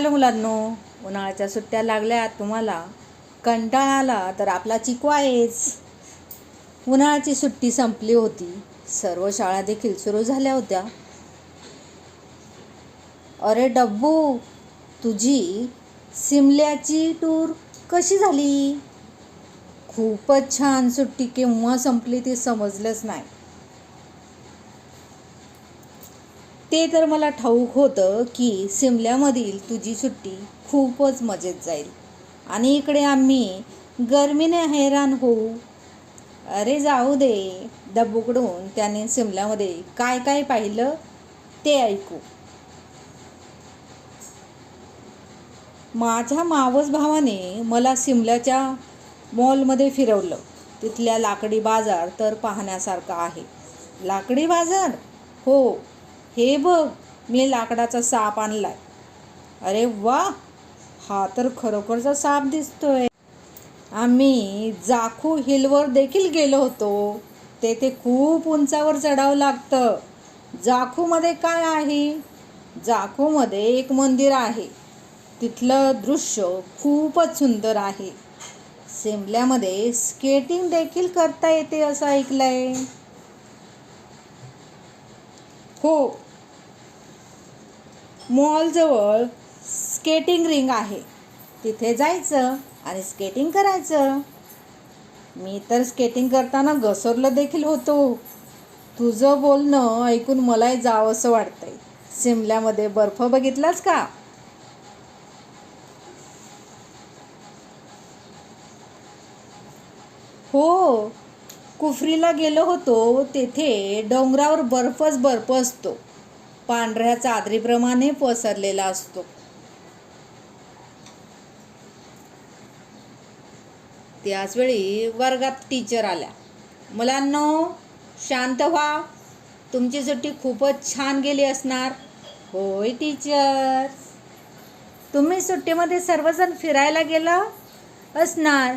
Hello मुलांनो उन्हाळ्याच्या सुट्ट्या लागल्या तुम्हाला. कंटाळा आला तर आपला चिकू आहेच. उन्हाळ्याची सुट्टी संपली होती. सर्व शाळा देखील सुरू झाल्या होत्या. अरे डब्बू तुझी सिमल्याची टूर कशी झाली? खूपच छान सुट्टी केव्हा संपली ते समजलंच नाही. ते तर मला ठाऊक होतं की सिमल्यामधील तुझी सुट्टी खूपच मजेत जाईल. आणि इकडे आम्ही गरमीने हैराण होऊ. अरे जाऊ दे दबुकडून त्याने सिमल्यामध्ये काय काय पाहिलं ते ऐकू. माझ्या मावस भावाने मला सिमल्याच्या मॉलमध्ये फिरवलं. तिथल्या लाकडी बाजार तर पाहण्यासारखा आहे. लाकडी बाजार? हो हे बघ मी लाकडाचा साप आणलाय. अरे वा हा तर खरोखरचा साप दिसतोय. आम्ही जाखू हिलवर देखील गेलो होतो. तेथे खूप उंचावर चढावं लागतं. जाखूमध्ये काय आहे? जाखूमध्ये एक मंदिर आहे. तिथलं दृश्य खूपच सुंदर आहे. सिमल्यामध्ये स्केटिंग देखील करता येते असं ऐकलंय. हो मॉलजवळ स्केटिंग रिंग आहे. तिथे जायचं आणि स्केटिंग करायचं. मी तर स्केटिंग करताना घसरलं देखील होतो. तुझं बोलणं ऐकून मलाही जावं असं वाटतंय. सिमल्यामध्ये बर्फ बघितलाच का? हो कुफरीला गेलो होतो. तेथे डोंगरावर बर्फच बर्फ असतो. पांढऱ्या चादरीप्रमाणे पसरलेला असतो. त्याचवेळी वर्गात टीचर आल्या. मुलांनो शांत व्हा. तुमची सुट्टी खूपच छान गेली असणार. होय टीचर तुम्ही सुट्टीमध्ये सर्वजण फिरायला गेला असणार.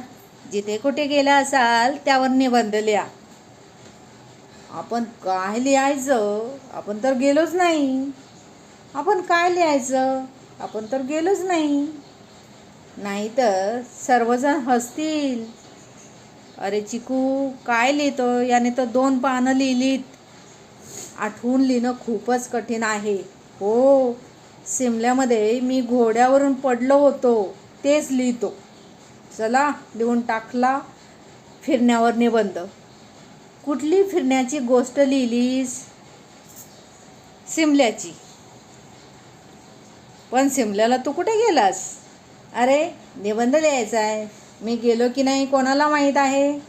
जिथे कुठे गेला असाल त्यावर निबंध लिहा. आपण काय लिहायचं? आपण तर गेलोच नाही. आपण काय लिहायचं? आपण तर गेलोच नाही. नाहीतर सर्वजण हसतील. अरे चिकू काय लिहितो? याने तर दोन पानं लिहिलीत. आठवून लिहिणं खूपच कठीण आहे. हो सिमल्यामध्ये मी घोड्यावरून पडलो होतो. तेच लिहितो. चला लिहून टाकला फिरण्यावर निबंध. कुठली फिरण्याची गोष्ट लिहिलीस? सिमल्याची. पण सिमल्याला तू कुठे गेलास? अरे निबंध लिहायचा आहे. मी गेलो की नाही कोणाला माहीत आहे?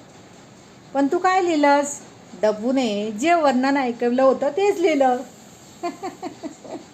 पण तू काय लिहिलंस? डब्बूने जे वर्णन ऐकवलं होतं तेच लिहिलं.